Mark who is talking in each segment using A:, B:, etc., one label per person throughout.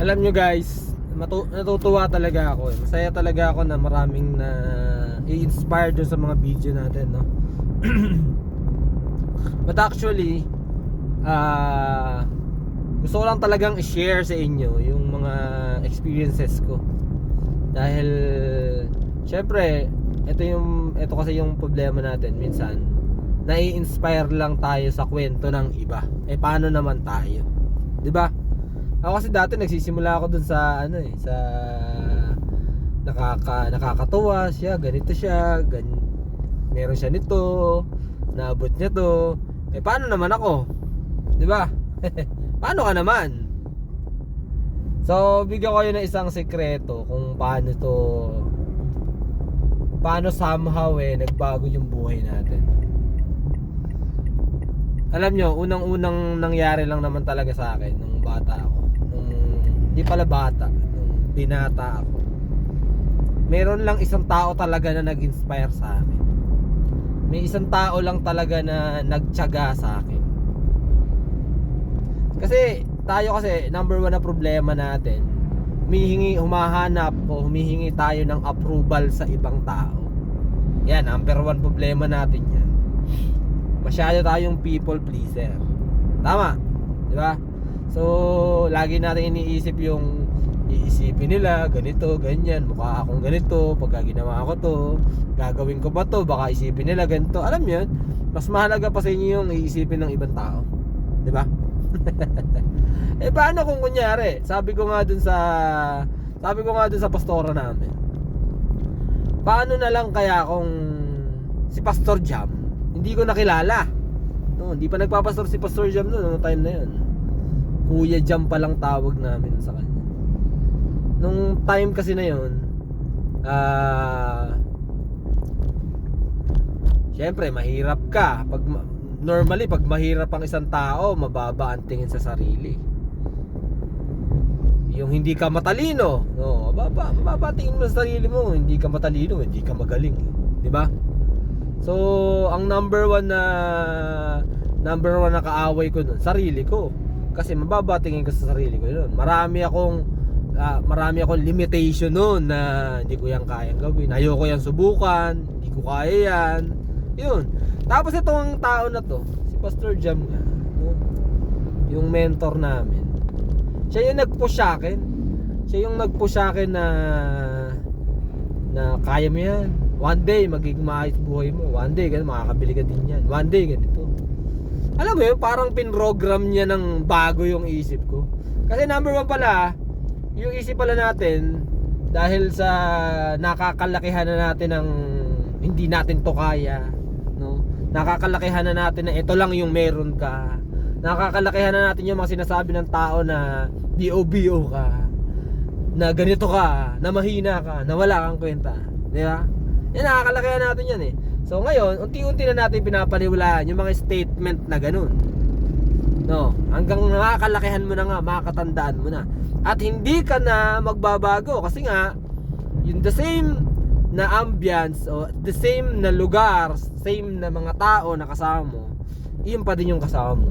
A: alam nyo guys, matu- natutuwa talaga ako. eh. Masaya talaga ako na maraming na i-inspire dun sa mga video natin, no? But actually, ah gusto ko lang talagang i-share sa inyo yung mga experiences ko. Dahil syempre, ito yung ito kasi yung problema natin minsan. Nai-inspire lang tayo sa kwento ng iba. Eh paano naman tayo? 'Di ba? Ako kasi dati nagsisimula ako dun sa ano eh, sa nakaka nakakatuwa siya, ganito siya, gan meron siya nito, naabot niya to. Eh paano naman ako? 'Di ba? paano ka naman? So, bigyan ko yun ng isang sekreto kung paano to paano somehow eh nagbago yung buhay natin. Alam nyo, unang-unang nangyari lang naman talaga sa akin nung bata ako. Hindi pala bata, nung binata ako. Meron lang isang tao talaga na nag-inspire sa akin. May isang tao lang talaga na nagtyaga sa akin. Kasi tayo kasi number one na problema natin, humihingi, humahanap o humihingi tayo ng approval sa ibang tao. Yan, number one problema natin yan. Masyado tayong people pleaser. Tama, di ba? So, lagi natin iniisip yung iisipin nila, ganito, ganyan, mukha akong ganito, pagka ginawa ko to, gagawin ko ba to, baka isipin nila ganito. Alam mo yun, mas mahalaga pa sa inyo yung iisipin ng ibang tao. Di ba? eh paano kung kunyari, sabi ko nga dun sa sabi ko nga dun sa pastora namin. Paano na lang kaya kung si Pastor Jam, hindi ko nakilala. No, hindi pa nagpapastor si Pastor Jam noon, no time na 'yon. Kuya Jam pa lang tawag namin sa kanya. Nung time kasi na 'yon, ah Siyempre, mahirap ka pag ma- normally pag mahirap ang isang tao, mababa ang tingin sa sarili. Yung hindi ka matalino, no, mababa, mababa tingin mo sa sarili mo, hindi ka matalino, hindi ka magaling. 'di ba? So, ang number one na number one na kaaway ko nun, sarili ko. Kasi mababa tingin ko sa sarili ko nun. Marami akong ah, marami akong limitation nun na hindi ko yan kayang gawin. Ayoko yan subukan, hindi ko kaya yan. Yun. Tapos itong tao na to, si Pastor Jam nga, yung mentor namin. Siya yung nag-push sa akin. Siya yung nag-push sa akin na na kaya mo yan. One day, magiging maayos buhay mo. One day, ganun, makakabili ka din yan. One day, ganito. Alam mo yun, parang pinrogram niya ng bago yung isip ko. Kasi number one pala, yung isip pala natin, dahil sa nakakalakihan na natin ng hindi natin to kaya, no? Nakakalakihan na natin na ito lang yung meron ka. Nakakalakihan na natin yung mga sinasabi ng tao na BOBO ka, na ganito ka, na mahina ka, na wala kang kwenta. Di ba? Yan, nakakalakihan natin yan eh. So ngayon, unti-unti na natin pinapaniwalaan yung mga statement na ganun. No, hanggang nakakalakihan mo na nga, makakatandaan mo na. At hindi ka na magbabago kasi nga yung the same na ambience o the same na lugar, same na mga tao na kasama mo, yun pa din yung kasama mo.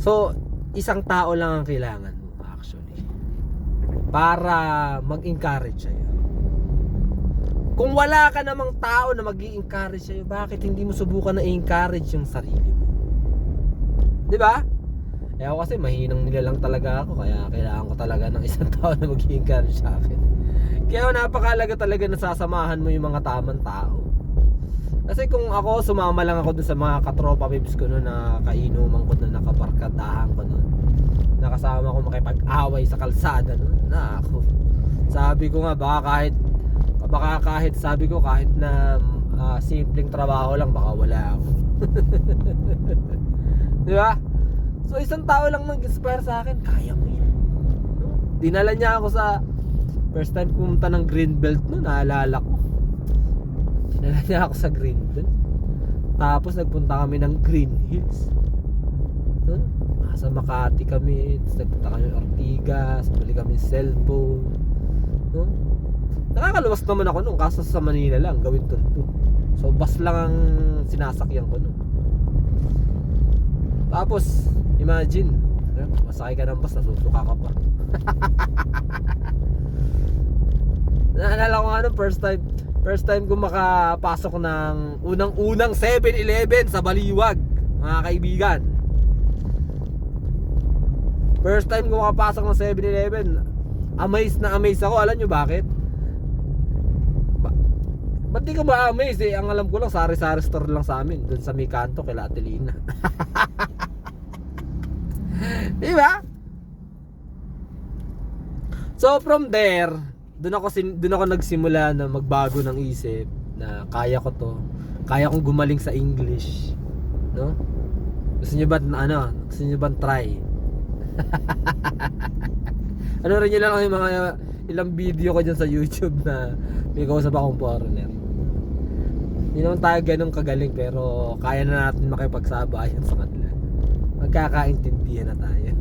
A: So, isang tao lang ang kailangan mo actually para mag-encourage sa'yo. Kung wala ka namang tao na mag encourage sa'yo, bakit hindi mo subukan na i-encourage yung sarili mo? Di ba? Eh ako kasi mahinang nila lang talaga ako kaya kailangan ko talaga ng isang tao na mag encourage sa akin. Kaya napakalaga talaga na sasamahan mo yung mga tamang tao. Kasi kung ako sumama lang ako dun sa mga katropa bibs ko noon na kainuman ko noon, nakabarkadahan ko noon. Nakasama ko makipag-away sa kalsada noon. Na ako. Sabi ko nga baka kahit baka kahit sabi ko kahit na ah, simpleng trabaho lang baka wala ako. Di ba? So isang tao lang nag-inspire sa akin, kaya mo yan. No? Dinala niya ako sa first time pumunta ng Greenbelt no, naalala ko. Dinala niya ako sa Greenbelt. Tapos nagpunta kami ng Green Hills. No? Sa Makati kami, tapos nagpunta kami Ortigas, bili kami cellphone. No? Nakakaluwas naman ako nung kaso sa Manila lang, gawin to. So bus lang ang sinasakyan ko no. Tapos, imagine, Masakay ka ng bus, nasusuka ka pa. Naalala ko nga nung first time, first time ko makapasok ng unang-unang 7-Eleven sa Baliwag, mga kaibigan. First time ko makapasok ng 7-Eleven, amazed na amazed ako. Alam nyo bakit? Ba Ba't di ka ba amazed eh? Ang alam ko lang, sari-sari store lang sa amin, dun sa Mikanto, kila Atelina. Di ba? So from there, doon ako doon ako nagsimula na magbago ng isip na kaya ko to. Kaya kong gumaling sa English, no? Gusto niyo ba ano? Gusto niyo ba try? ano rin niyo lang yung mga ilang video ko dyan sa YouTube na may kausap akong foreigner. Hindi naman tayo ganun kagaling pero kaya na natin makipagsabayan sa kanila. Magkakaintindihan na tayo.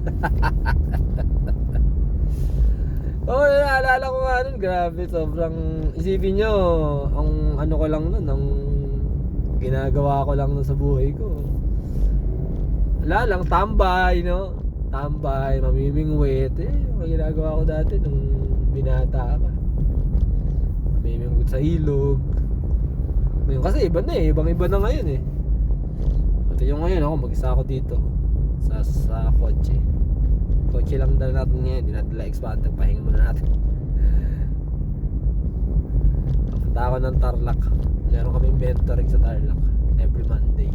A: Oh, naalala ko nga nun, grabe, sobrang, isipin nyo, ang ano ko lang nun, ang ginagawa ko lang nun sa buhay ko. Wala lang, tambay, no? Tambay, mamimingwit, eh, mga ginagawa ko dati nung binata ka. Mamimingwit sa ilog. Ngayon kasi iba na eh, ibang iba na ngayon eh. Pati yung ngayon ako, mag-isa ako dito sa sa kotse. Kotse lang dala natin ngayon, hindi natin dala expander, pahinga muna natin. Papunta ako ng Tarlac. Meron kami mentoring sa Tarlac every Monday.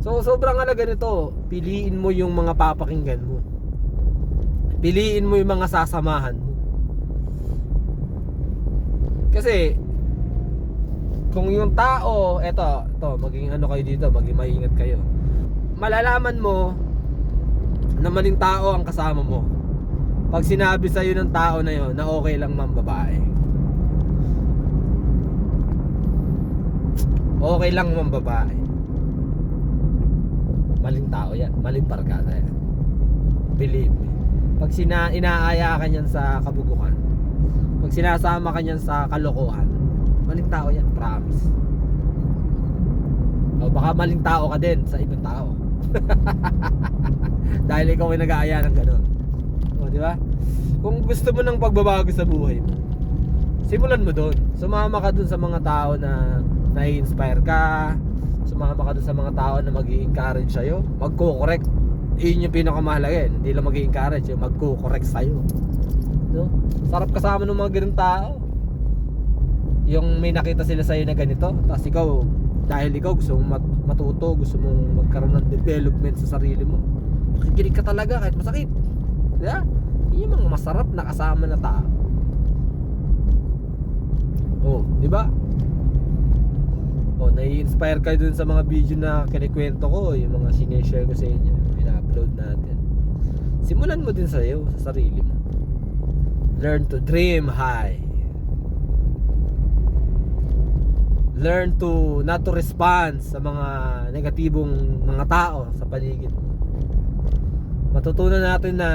A: So sobrang halaga nito, piliin mo yung mga papakinggan mo. Piliin mo yung mga sasamahan mo. Kasi kung yung tao, eto, eto, maging ano kayo dito, maging maingat kayo. Malalaman mo na maling tao ang kasama mo. Pag sinabi sa'yo ng tao na yon na okay lang mang babae. Okay lang mang babae. Maling tao yan. Maling barkada yan. Believe me. Pag sina inaaya ka niyan sa kabugukan, pag sinasama ka niyan sa kalokohan, maling tao yan. Promise. O baka maling tao ka din sa ibang tao. Dahil ikaw ay nag-aaya ng ganun. O, di ba? Kung gusto mo ng pagbabago sa buhay mo, simulan mo doon. Sumama ka doon sa mga tao na nai-inspire ka. Sumama ka doon sa mga tao na mag encourage sa'yo. Magko-correct. Iyon yung pinakamahalaga eh. Hindi lang mag encourage yung magko-correct sa'yo. No? Sarap kasama ng mga ganun tao. Yung may nakita sila sa'yo na ganito. Tapos ikaw, dahil ikaw gusto mong mat- matuto, gusto mong magkaroon ng development sa sarili mo. Makikinig ka talaga kahit masakit. Di ba? Yun yung mga masarap na kasama na tao. Oh, di ba? Oh, nai-inspire kayo dun sa mga video na kinikwento ko, yung mga sineshare ko sa inyo, yung ina-upload natin. Simulan mo din sa iyo, sa sarili mo. Learn to dream high. Learn to not to respond sa mga negatibong mga tao sa paligid mo. Matutunan natin na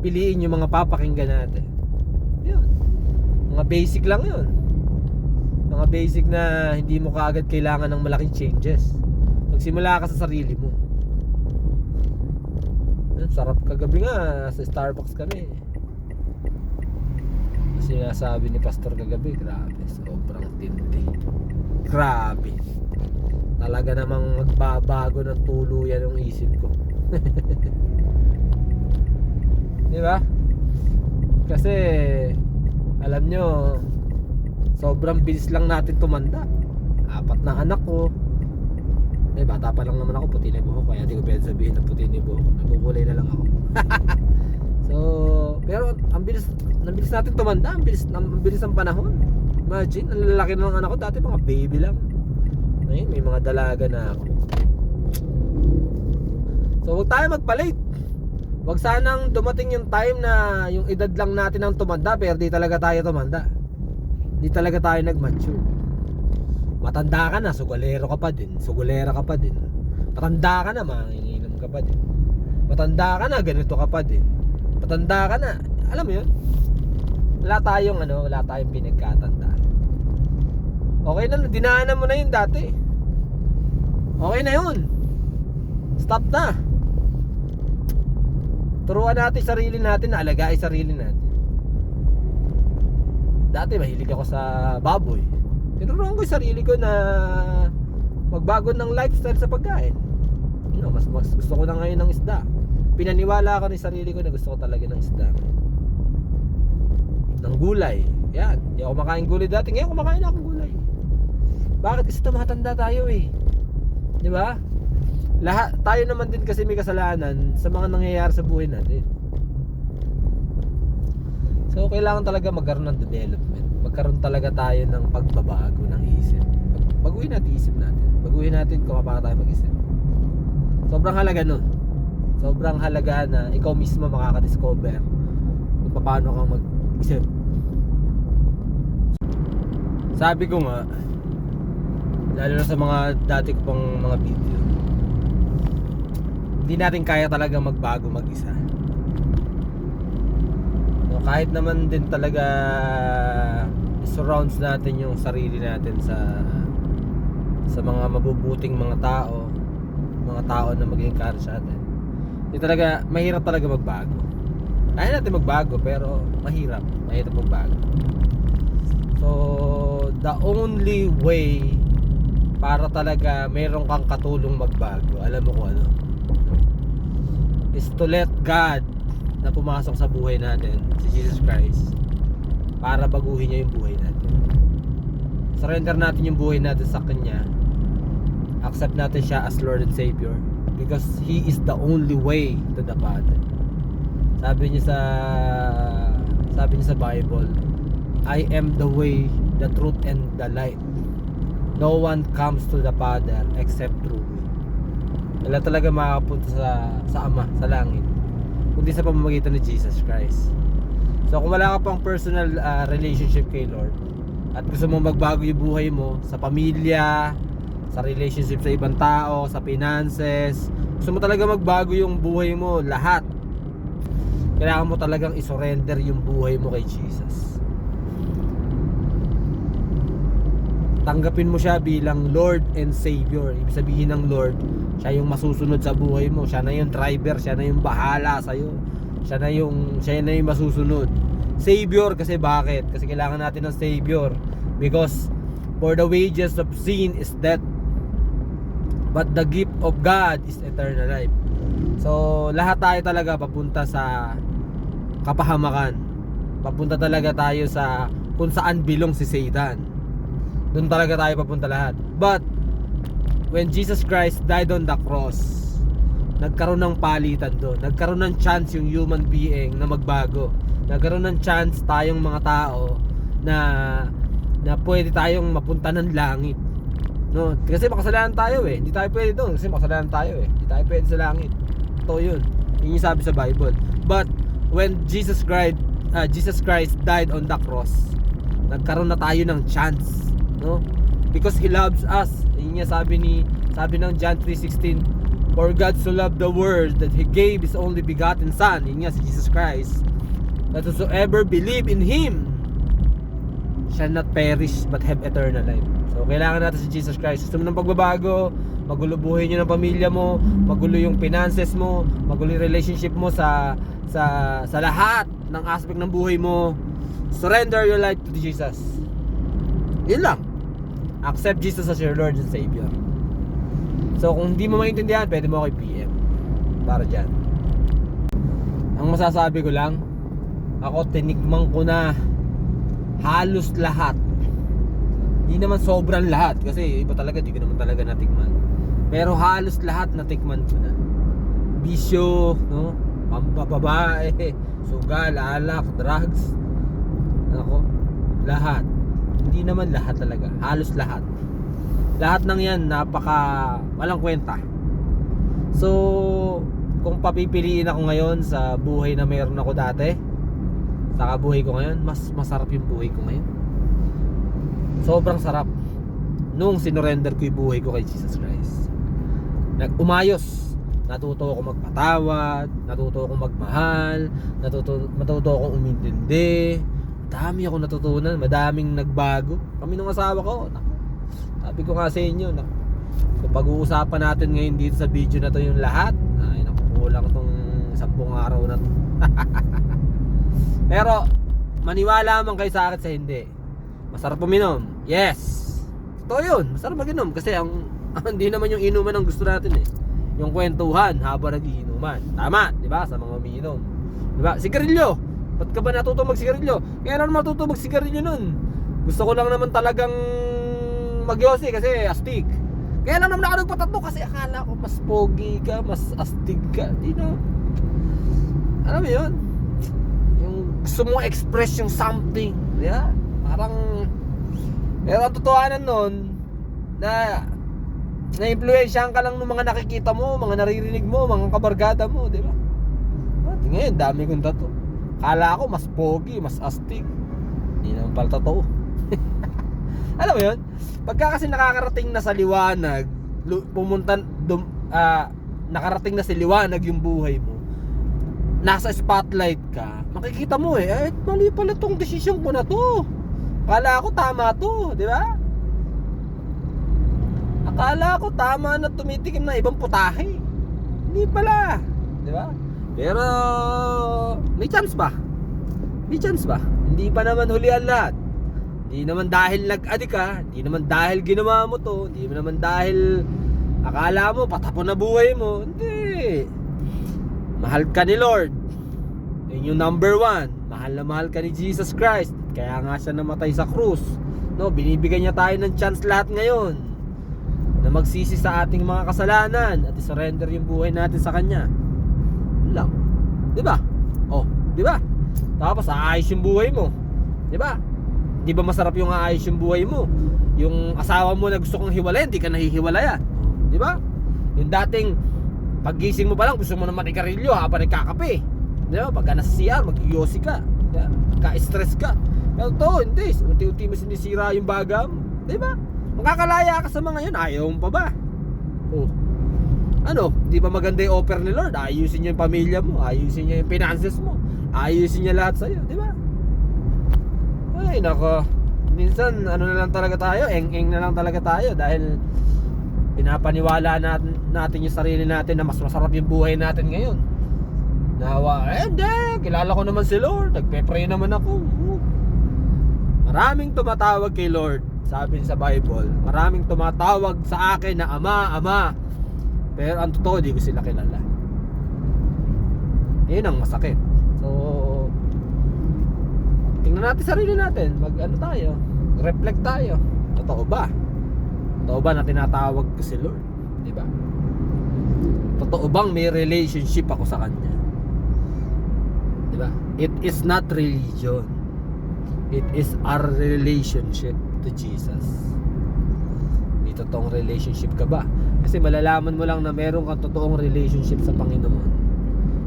A: piliin yung mga papakinggan natin. Yun. Mga basic lang yun. Mga basic na hindi mo kaagad kailangan ng malaking changes. Magsimula ka sa sarili mo. Yun, Sarap kagabi nga sa Starbucks kami. Sinasabi ni Pastor kagabi, grabe, sobrang tindi. Grabe. Talaga namang magbabago ng tuluyan yung isip ko. Di ba? Kasi alam nyo, sobrang bilis lang natin tumanda. Apat na anak ko. Eh, bata pa lang naman ako, puti na buhok. Kaya hindi ko pwede sabihin na puti na buhok. Nagkukulay na lang ako. so, pero ang bilis, ang bilis natin tumanda. Ang bilis, ang bilis ng panahon. Imagine, ang lalaki ng anak ko. Dati mga baby lang. Ngayon, may mga dalaga na ako. So, huwag tayo magpalit. Huwag sanang dumating yung time na yung edad lang natin ang tumanda pero di talaga tayo tumanda. Di talaga tayo nag-mature. Matanda ka na, sugalero ka pa din, sugulera ka pa din. Matanda ka na, manginginom ka pa din. Matanda ka na, ganito ka pa din. Matanda ka na, alam mo yun? Wala tayong ano, wala tayong pinagkatandaan. Okay na, dinaanan mo na yun dati. Okay na yun. Stop na. Turuan natin sarili natin na alagaan sarili natin. Dati mahilig ako sa baboy. Tinuruan ko yung sarili ko na magbago ng lifestyle sa pagkain. No, mas, mas gusto ko na ngayon ng isda. Pinaniwala ako ni sarili ko na gusto ko talaga ng isda. Ng gulay. Yan. Hindi ako makain gulay dati. Ngayon kumakain ako ng gulay. Bakit? Kasi tumatanda tayo eh. Di ba? Lahat, tayo naman din kasi may kasalanan sa mga nangyayari sa buhay natin. So, kailangan talaga magkaroon ng development. Magkaroon talaga tayo ng pagbabago ng isip. Baguhin natin isip natin. Baguhin natin kung paano tayo mag-isip. Sobrang halaga nun. Sobrang halaga na ikaw mismo makaka-discover kung paano kang mag-isip. Sabi ko nga, lalo na sa mga dati ko pang mga video, hindi natin kaya talaga magbago mag-isa. So, kahit naman din talaga surrounds natin yung sarili natin sa sa mga mabubuting mga tao, mga tao na mag-encourage sa atin. Hindi talaga, mahirap talaga magbago. Kaya natin magbago pero mahirap, mahirap magbago. So, the only way para talaga meron kang katulong magbago, alam mo kung ano? Is to let God na pumasok sa buhay natin, si Jesus Christ, para baguhin niya yung buhay natin. Surrender natin yung buhay natin sa Kanya. Accept natin siya as Lord and Savior because He is the only way to the Father. Sabi niya sa sabi niya sa Bible, I am the way, the truth and the light. No one comes to the Father except through me. Wala talaga makakapunta sa sa Ama, sa langit. Kundi sa pamamagitan ni Jesus Christ. So kung wala ka pang personal ah, relationship kay Lord at gusto mo magbago yung buhay mo sa pamilya, sa relationship sa ibang tao, sa finances, gusto mo talaga magbago yung buhay mo, lahat. Kailangan mo talagang isurrender yung buhay mo kay Jesus. Tanggapin mo siya bilang Lord and Savior. Ibig sabihin ng Lord, siya yung masusunod sa buhay mo. Siya na yung driver, siya na yung bahala sa iyo. Siya na yung siya na yung masusunod. Savior kasi bakit? Kasi kailangan natin ng Savior because for the wages of sin is death. But the gift of God is eternal life. So, lahat tayo talaga papunta sa kapahamakan. Papunta talaga tayo sa kung saan bilong si Satan. Doon talaga tayo papunta lahat. But when Jesus Christ died on the cross, nagkaroon ng palitan doon. Nagkaroon ng chance yung human being na magbago. Nagkaroon ng chance tayong mga tao na na pwede tayong mapunta ng langit. No, kasi makasalanan tayo eh. Hindi tayo pwede doon kasi makasalanan tayo eh. Hindi tayo pwede sa langit. Ito 'yun. Yun yung sabi sa Bible. But when Jesus Christ uh, Jesus Christ died on the cross, nagkaroon na tayo ng chance, no? Because he loves us. Yun nga sabi ni sabi ng John 3:16, For God so loved the world that he gave his only begotten son, yun nga si Jesus Christ, that whosoever believe in him shall not perish but have eternal life. So kailangan natin si Jesus Christ. Gusto mo ng pagbabago, magulo buhay niyo ng pamilya mo, magulo yung finances mo, magulo yung relationship mo sa sa sa lahat ng aspect ng buhay mo. Surrender your life to Jesus. Yun lang. Accept Jesus as your Lord and Savior. So kung hindi mo maintindihan, pwede mo ako i-PM. Para dyan. Ang masasabi ko lang, ako tinikman ko na halos lahat. Hindi naman sobrang lahat kasi iba talaga, di ko naman talaga natikman. Pero halos lahat natikman ko na. Bisyo, no? Pampababae, sugal, alak, drugs. Ako, lahat. Hindi naman lahat talaga. Halos lahat. Lahat ng yan napaka walang kwenta. So, kung papipiliin ako ngayon sa buhay na mayroon ako dati, sa buhay ko ngayon, mas masarap yung buhay ko ngayon. Sobrang sarap nung sinorender ko yung buhay ko kay Jesus Christ. Nag umayos. Natuto ako magpatawad, natuto ako magmahal, natuto, natuto ako umintindi. Dami ako natutunan, madaming nagbago. Kami ng asawa ko, sabi ko nga sa inyo, naku, kung pag-uusapan natin ngayon dito sa video na to yung lahat, ay naku, kulang tong sampung araw na to. Pero, maniwala man kayo sa akin sa hindi. Masarap uminom. Yes! Totoo yun. Masarap mag-inom. Kasi ang, hindi naman yung inuman ang gusto natin eh. Yung kwentuhan habang nagiinuman. Tama, di ba? Sa mga umiinom. Di ba? Sigarilyo. Ba't ka ba natuto magsigarilyo? Kaya naman matuto magsigarilyo nun. Gusto ko lang naman talagang magyosi kasi astig. Kaya lang naman ako nagpatato kasi akala ko mas pogi ka, mas astig ka. Di na. Alam mo yun? Gusto mo express yung something. Ba? Parang pero ang totohanan nun na na-influensyahan ka lang ng mga nakikita mo, mga naririnig mo, mga kabargada mo, di ba? At ngayon, dami kong tato. Kala ko mas pogi, mas astig. Hindi naman pala totoo. Alam mo yun? Pagka kasi nakakarating na sa liwanag, pumunta, dum, ah, nakarating na sa liwanag yung buhay mo, nasa spotlight ka, makikita mo eh, eh mali pala tong desisyon ko na to. Kala ko tama to, di ba? Akala ko tama na tumitikim na ibang putahe. Hindi pala, di ba? Pero may chance pa. May chance pa. Hindi pa naman huli ang lahat. Hindi naman dahil nag-adik ka, hindi naman dahil ginawa mo to, hindi naman dahil akala mo patapon na buhay mo. Hindi. Mahal ka ni Lord. Yun yung number one. Mahal na mahal ka ni Jesus Christ. Kaya nga siya namatay sa krus. No, binibigyan niya tayo ng chance lahat ngayon na magsisi sa ating mga kasalanan at i-surrender yung buhay natin sa Kanya. Yun lang. Di ba? Oh, di ba? Tapos aayos yung buhay mo. Di ba? Di ba masarap yung aayos yung buhay mo? Yung asawa mo na gusto kong hiwalayan, di ka nahihiwalayan. Di ba? Yung dating paggising mo pa lang gusto mo na manigarilyo habang nagkakape. Di ba? Pagka nasa CR, mag-yosi ka. Di ba? Ka-stress ka. Pero to, hindi. Unti-unti mo sinisira yung bagam. Di ba? Makakalaya ka sa mga yun, ayaw mo pa ba? Oh. Ano, di ba maganda yung offer ni Lord? Ayusin niya yung pamilya mo, ayusin niya yung finances mo, ayusin niya lahat sa'yo, di ba? Ay, nako. Minsan, ano na lang talaga tayo, eng-eng na lang talaga tayo dahil pinapaniwala natin, natin yung sarili natin na mas masarap yung buhay natin ngayon. Nawa, eh, hindi, kilala ko naman si Lord, nagpe-pray naman ako. Maraming tumatawag kay Lord, sabi sa Bible. Maraming tumatawag sa akin na Ama, Ama. Pero ang totoo, di ko sila kilala. Yun ang masakit. So, tingnan natin sarili natin. Mag ano tayo, reflect tayo. Totoo ba? Totoo ba na tinatawag ko si Lord? Di ba? Totoo bang may relationship ako sa Kanya? It is not religion. It is our relationship to Jesus. May totoong relationship ka ba? Kasi malalaman mo lang na meron kang totoong relationship sa Panginoon.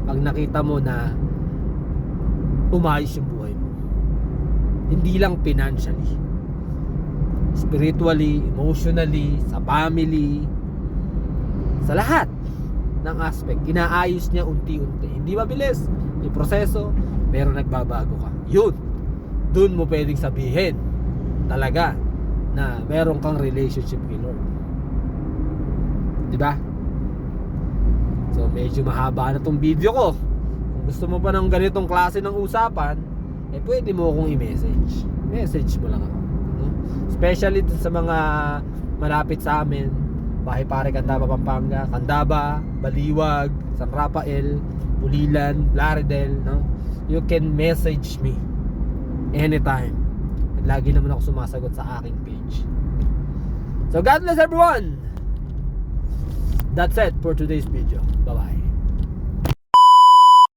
A: Pag nakita mo na umayos yung buhay mo. Hindi lang financially. Spiritually, emotionally, sa family, sa lahat ng aspect. Inaayos niya unti-unti. Hindi mabilis. May proseso, pero nagbabago ka. Yun. Doon mo pwedeng sabihin talaga na meron kang relationship kay Lord. 'Di ba? So medyo mahaba na tong video ko. Kung gusto mo pa ng ganitong klase ng usapan, eh pwede mo akong i-message. Message mo lang ako. No? Especially sa mga malapit sa amin, Bahay Pare Candaba, Pampanga, Candaba, Baliwag, San Rafael, Bulilan, Plaridel, no? You can message me anytime. Lagi naman ako sumasagot sa aking page. So God bless everyone! That's it for today's video. Bye-bye.